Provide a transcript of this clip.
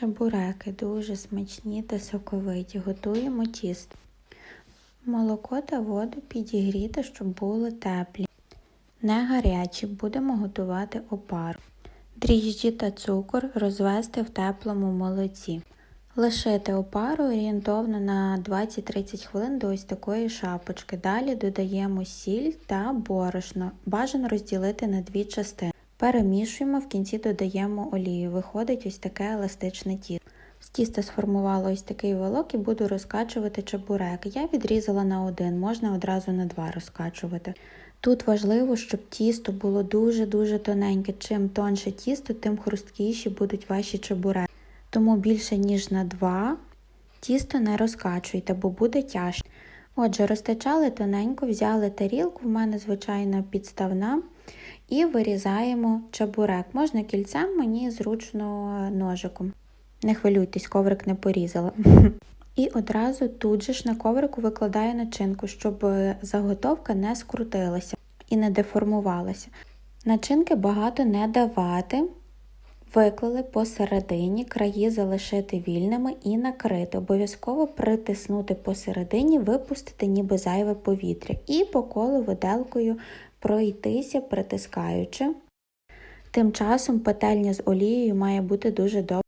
Чебуреки дуже смачні та соковиті. Готуємо тісто. Молоко та воду підігріти, щоб були теплі. Не гарячі, будемо готувати опару. Дріжджі та цукор розвести в теплому молоці. Лишити опару орієнтовно на 20-30 хвилин до ось такої шапочки. Далі додаємо сіль та борошно. Бажано розділити на дві частини. Перемішуємо, в кінці додаємо олію. Виходить ось таке еластичне тісто. З тіста сформувала ось такий волок і буду розкачувати чебурек. Я відрізала на один, можна одразу на два розкачувати. Тут важливо, щоб тісто було дуже-дуже тоненьке. Чим тонше тісто, тим хрусткіші будуть ваші чебуреки. Тому більше ніж на два тісто не розкачуйте, бо буде тяжко. Отже, розтачали тоненько, взяли тарілку, в мене звичайно підставна, і вирізаємо чебурек. Можна кільцем, мені зручно ножиком. Не хвилюйтесь, коврик не порізала. І одразу тут же ж на коврику викладаю начинку, щоб заготовка не скрутилася і не деформувалася. Начинки багато не давати. Виклали посередині, краї залишити вільними і накрити. Обов'язково притиснути посередині, випустити ніби зайве повітря. І по колу виделкою пройтися, притискаючи. Тим часом петельня з олією має бути дуже добре.